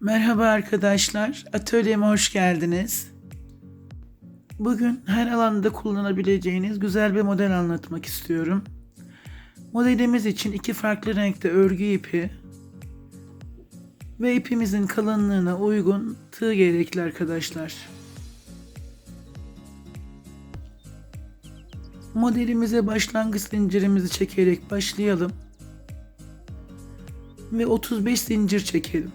Merhaba arkadaşlar, atölyeme hoş geldiniz. Bugün her alanda kullanabileceğiniz güzel bir model anlatmak istiyorum. Modelimiz için iki farklı renkte örgü ipi ve ipimizin kalınlığına uygun tığ gerekli arkadaşlar. Modelimize başlangıç zincirimizi çekerek başlayalım ve 35 zincir çekelim.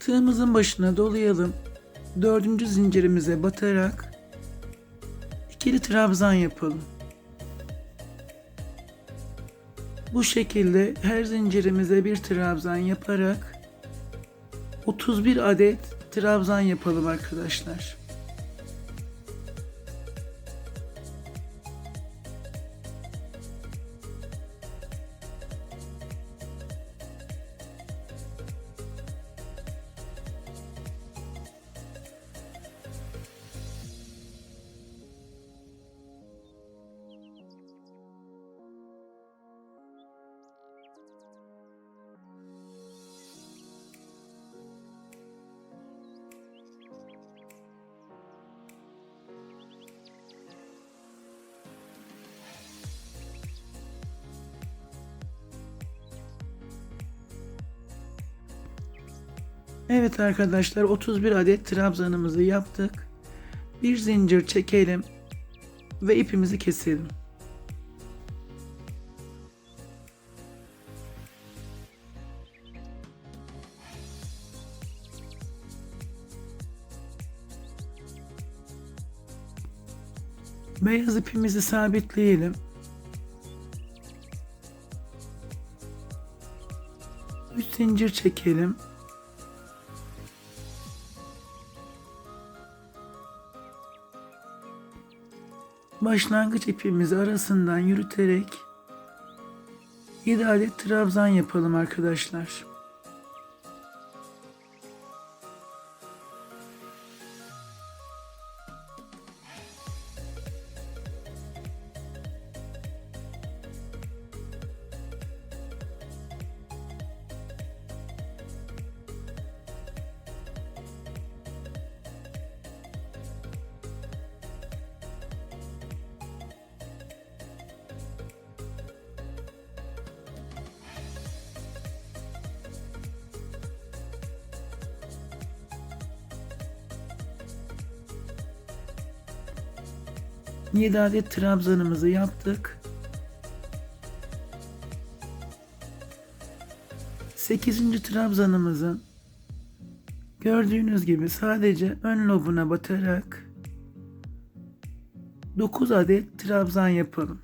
Tığımızın başına dolayalım. Dördüncü zincirimize batarak ikili trabzan yapalım. Bu şekilde her zincirimize bir trabzan yaparak 31 adet trabzan yapalım arkadaşlar. Evet arkadaşlar 31 adet trabzanımızı yaptık. Bir zincir çekelim ve ipimizi keselim. Beyaz ipimizi sabitleyelim. Üç zincir çekelim. Başlangıç ipimizi arasından yürüterek 7 adet trabzan yapalım arkadaşlar. Yedi adet trabzanımızı yaptık. 8. trabzanımızın gördüğünüz gibi sadece ön lobuna batarak 9 adet trabzan yapalım.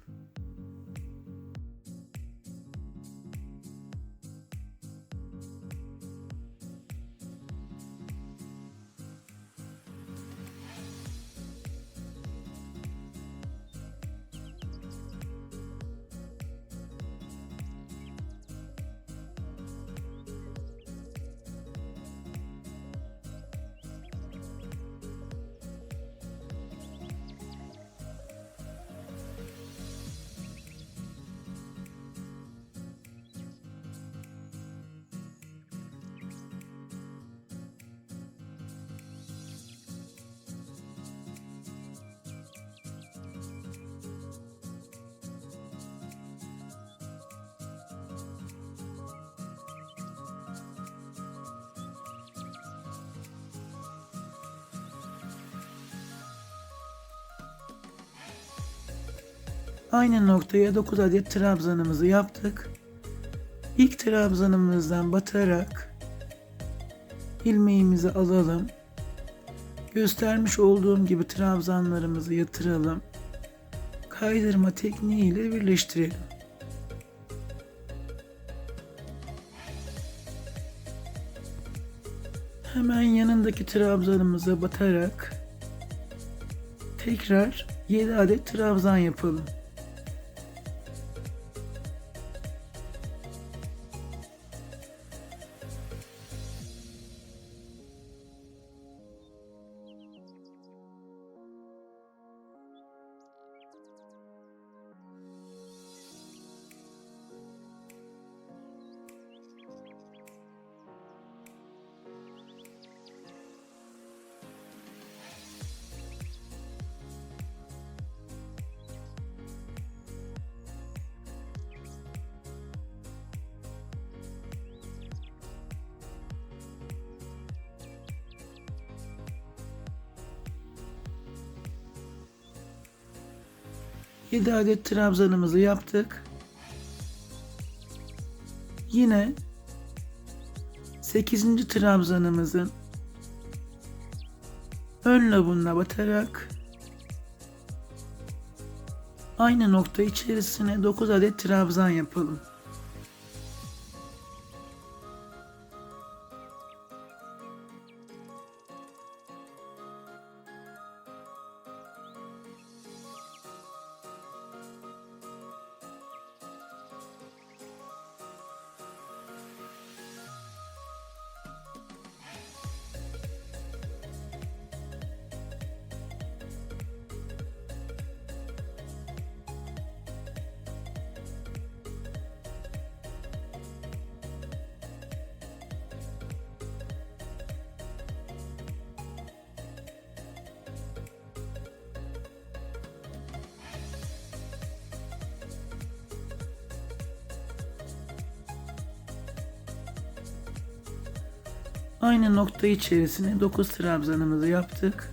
Aynı noktaya 9 adet trabzanımızı yaptık. İlk trabzanımızdan batarak ilmeğimizi alalım. Göstermiş olduğum gibi trabzanlarımızı yatıralım. Kaydırma tekniği ile birleştirelim. Hemen yanındaki trabzanımıza batarak tekrar 7 adet trabzan yapalım. Yedi adet trabzanımızı yaptık. Yine 8. trabzanımızın ön lobuna batarak aynı nokta içerisine 9 adet trabzan yapalım. Aynı nokta içerisine 9 trabzanımızı yaptık.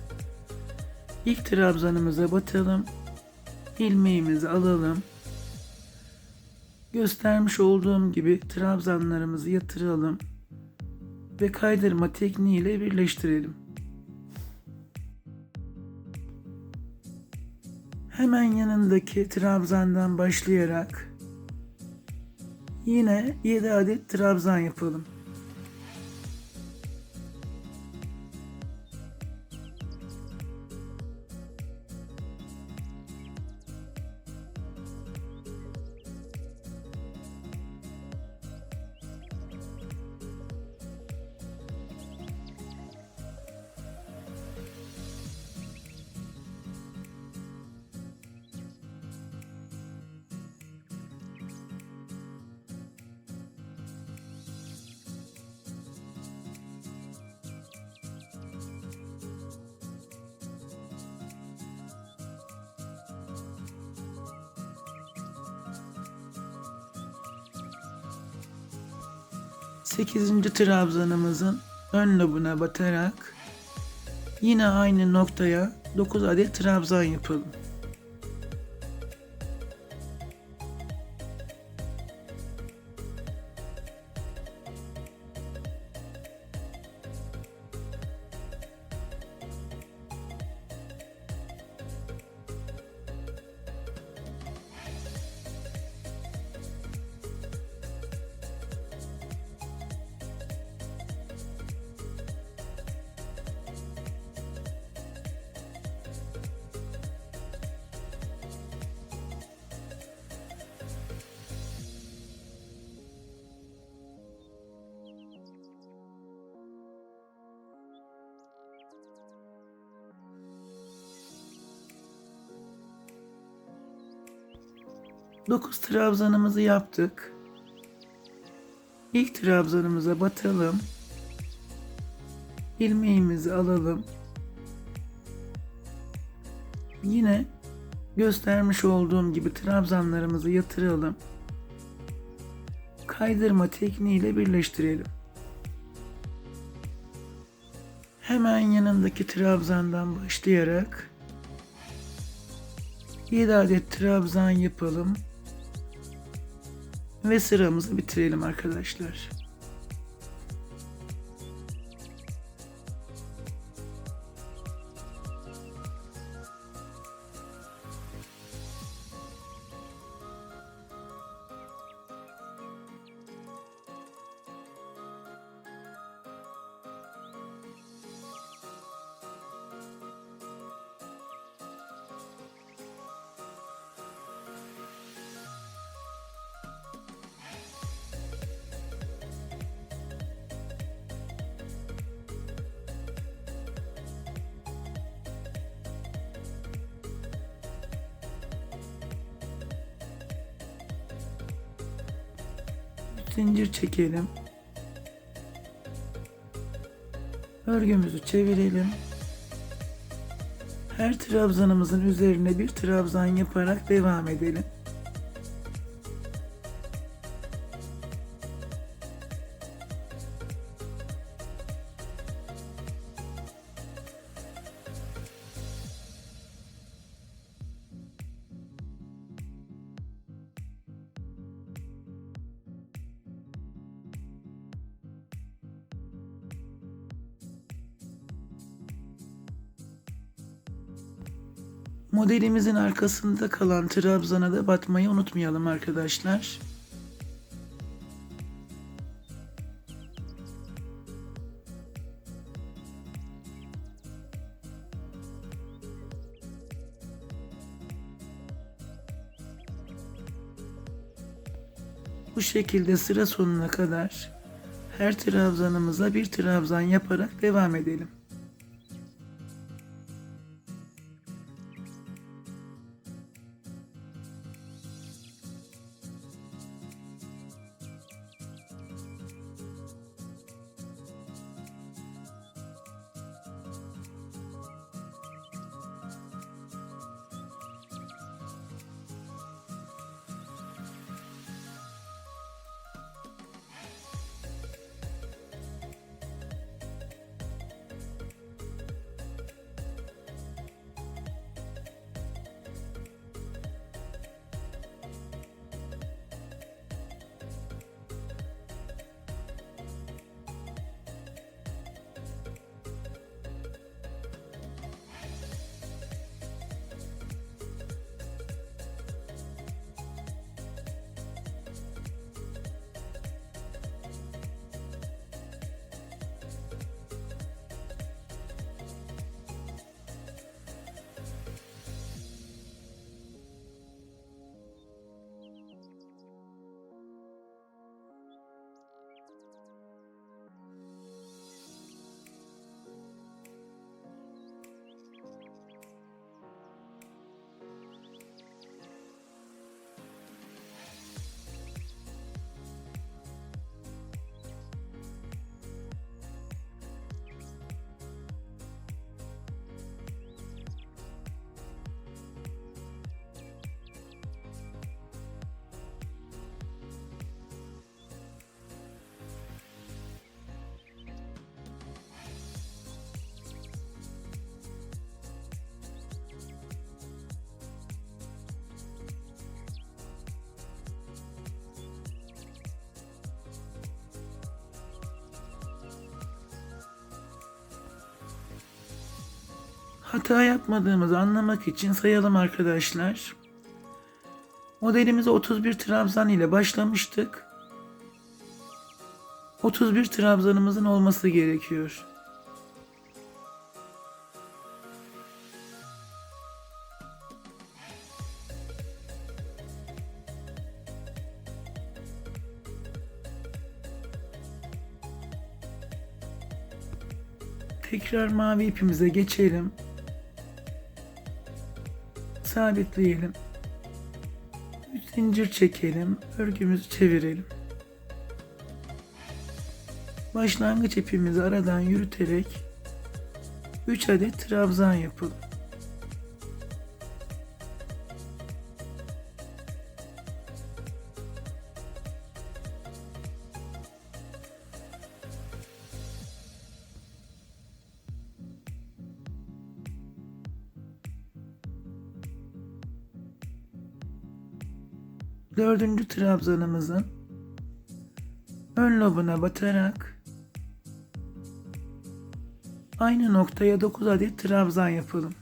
İlk trabzanımıza batalım. ilmeğimizi alalım. Göstermiş olduğum gibi trabzanlarımızı yatıralım ve kaydırma tekniğiyle birleştirelim. Hemen yanındaki trabzandan başlayarak yine 7 adet trabzan yapalım. Sekizinci trabzanımızın ön lobuna batarak yine aynı noktaya 9 adet trabzan yapalım. Dokuz trabzanımızı yaptık. İlk trabzanımıza batalım. ilmeğimizi alalım. Yine göstermiş olduğum gibi trabzanlarımızı yatıralım. Kaydırma tekniğiyle birleştirelim. Hemen yanındaki trabzandan başlayarak 7 adet trabzan yapalım. Ve sıramızı bitirelim arkadaşlar. Zincir çekelim. Örgümüzü çevirelim. Her trabzanımızın üzerine bir trabzan yaparak devam edelim. Modelimizin arkasında kalan trabzana da batmayı unutmayalım arkadaşlar. Bu şekilde sıra sonuna kadar her trabzanımıza bir trabzan yaparak devam edelim. Hata yapmadığımızı anlamak için sayalım arkadaşlar. Modelimize 31 trabzan ile başlamıştık. 31 trabzanımızın olması gerekiyor. Tekrar mavi ipimize geçelim. Sabitleyelim. Zincir çekelim. Örgümüzü çevirelim. Başlangıç ipimizi aradan yürüterek 3 adet trabzan yapalım. Dördüncü trabzanımızın ön lobuna batarak aynı noktaya 9 adet trabzan yapalım.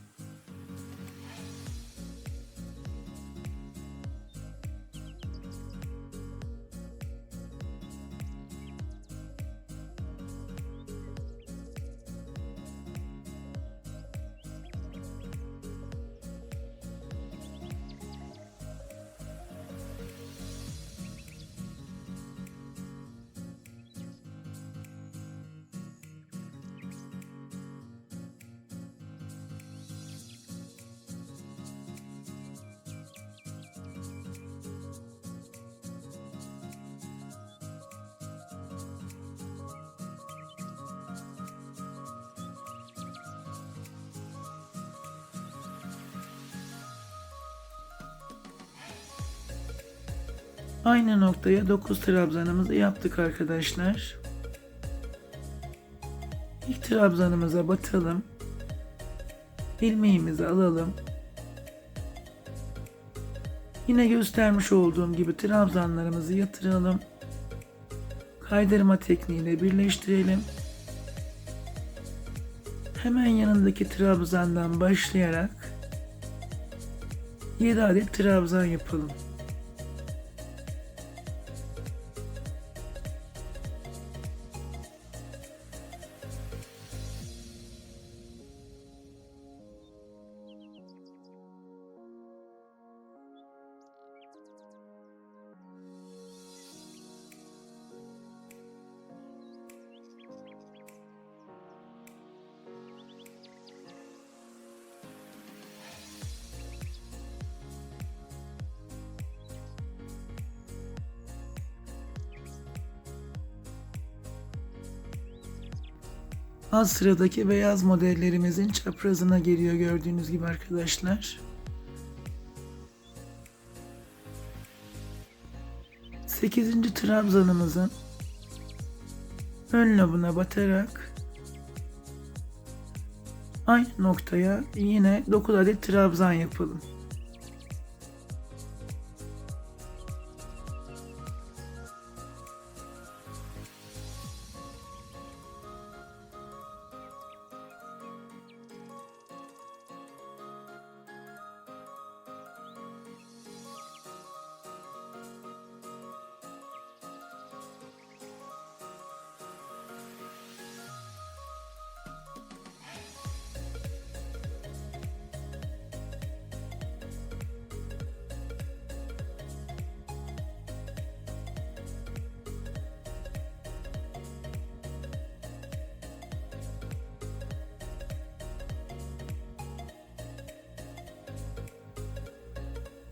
Aynı noktaya 9 trabzanımızı yaptık arkadaşlar. İlk trabzanımıza batalım. ilmeğimizi alalım. Yine göstermiş olduğum gibi trabzanlarımızı yatıralım. Kaydırma tekniğiyle birleştirelim. Hemen yanındaki trabzandan başlayarak 7 adet trabzan yapalım. Alt sıradaki beyaz modellerimizin çaprazına geliyor gördüğünüz gibi arkadaşlar. Sekizinci trabzanımızın ön lobuna batarak aynı noktaya yine 9 adet trabzan yapalım.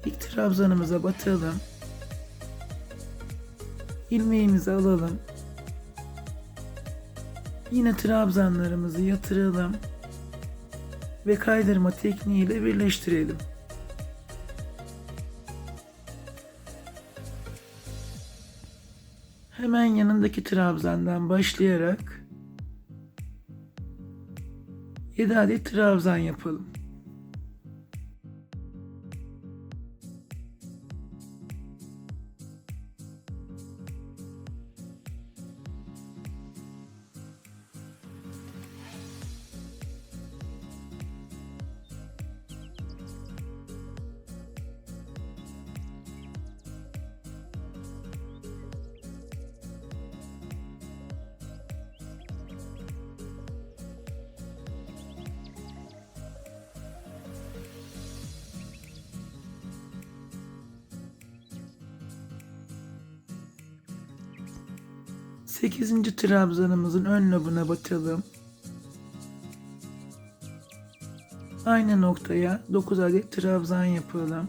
İlk trabzanımıza batalım. ilmeğimizi alalım. Yine trabzanlarımızı yatıralım ve kaydırma tekniğiyle birleştirelim. Hemen yanındaki trabzandan başlayarak 7 adet trabzan yapalım. Sekizinci trabzanımızın ön lobuna batalım. Aynı noktaya 9 adet trabzan yapalım.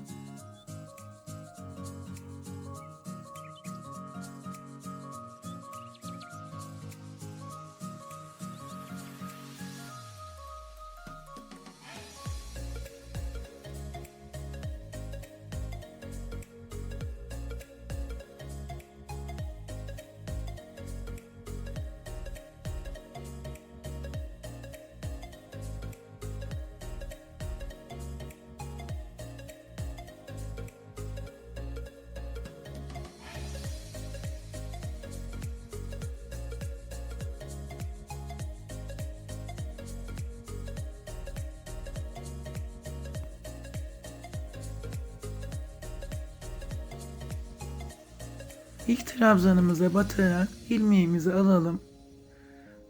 İlk trabzanımıza batarak ilmeğimizi alalım.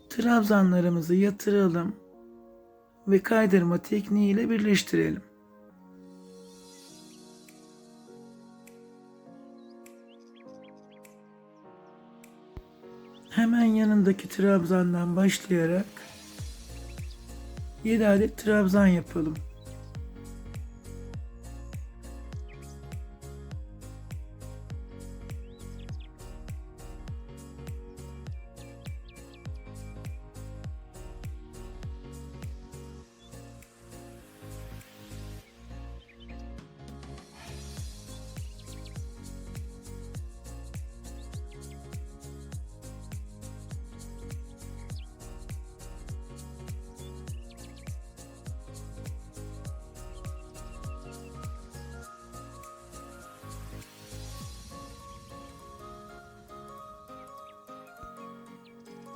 Trabzanlarımızı yatıralım ve kaydırma tekniğiyle birleştirelim. Hemen yanındaki trabzandan başlayarak 7 adet trabzan yapalım.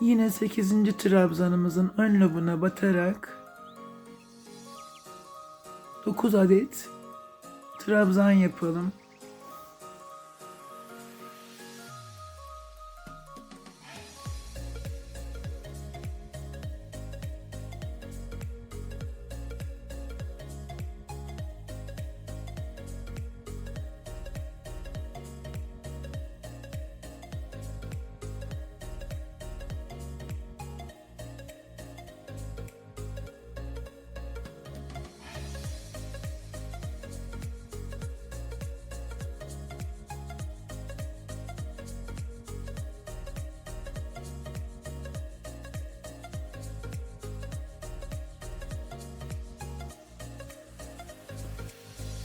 Yine 8. trabzanımızın ön lobuna batarak 9 adet trabzan yapalım.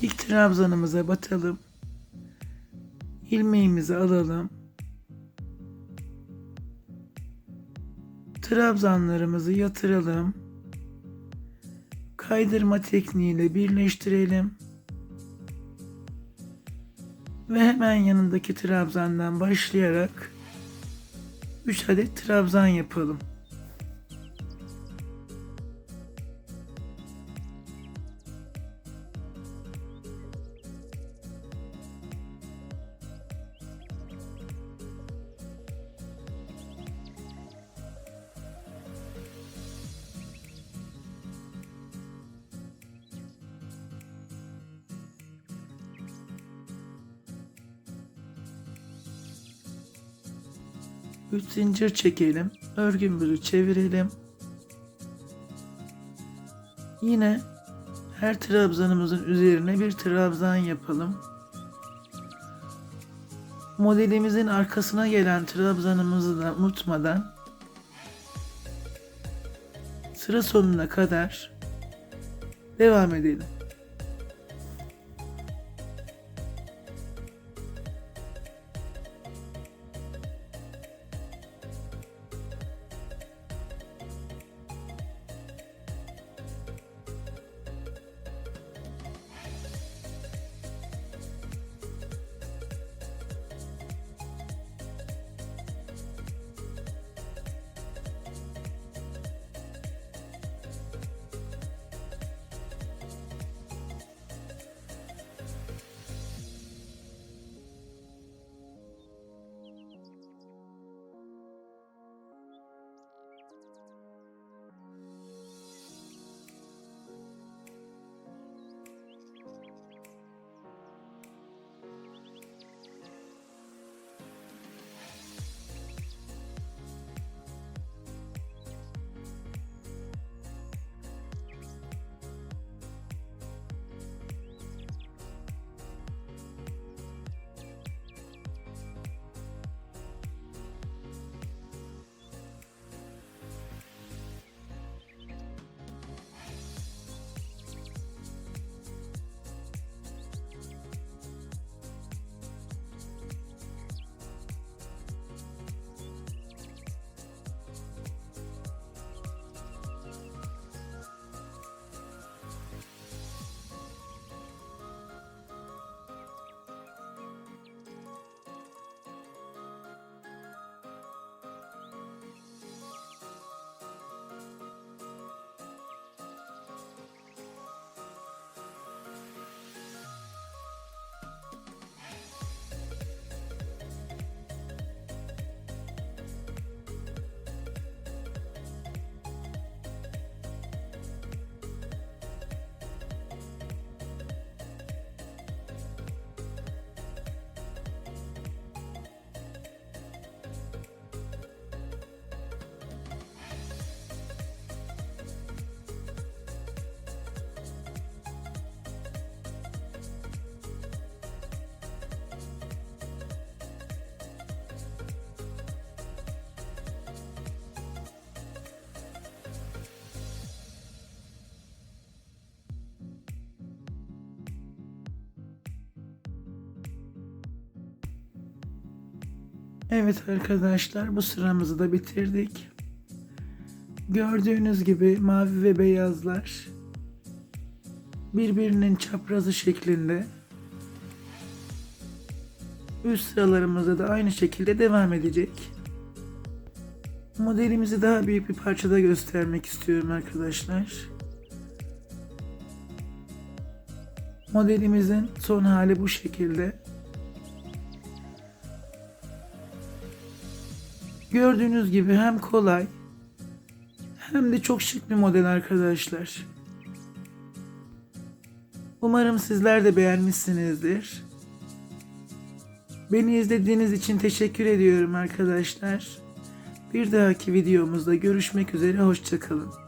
İlk trabzanımıza batalım. İlmeğimizi alalım. Trabzanlarımızı yatıralım. Kaydırma tekniğiyle birleştirelim. Ve hemen yanındaki trabzandan başlayarak 3 adet trabzan yapalım. Üç zincir çekelim. Örgümüzü çevirelim. Yine her trabzanımızın üzerine bir trabzan yapalım. Modelimizin arkasına gelen trabzanımızı da unutmadan sıra sonuna kadar devam edelim. Evet arkadaşlar bu sıramızı da bitirdik. Gördüğünüz gibi mavi ve beyazlar birbirinin çaprazı şeklinde. Üst sıralarımızda da aynı şekilde devam edecek. Modelimizi daha büyük bir parçada göstermek istiyorum arkadaşlar. Modelimizin son hali bu şekilde. Gördüğünüz gibi hem kolay hem de çok şık bir model arkadaşlar. Umarım sizler de beğenmişsinizdir. Beni izlediğiniz için teşekkür ediyorum arkadaşlar. Bir dahaki videomuzda görüşmek üzere hoşçakalın.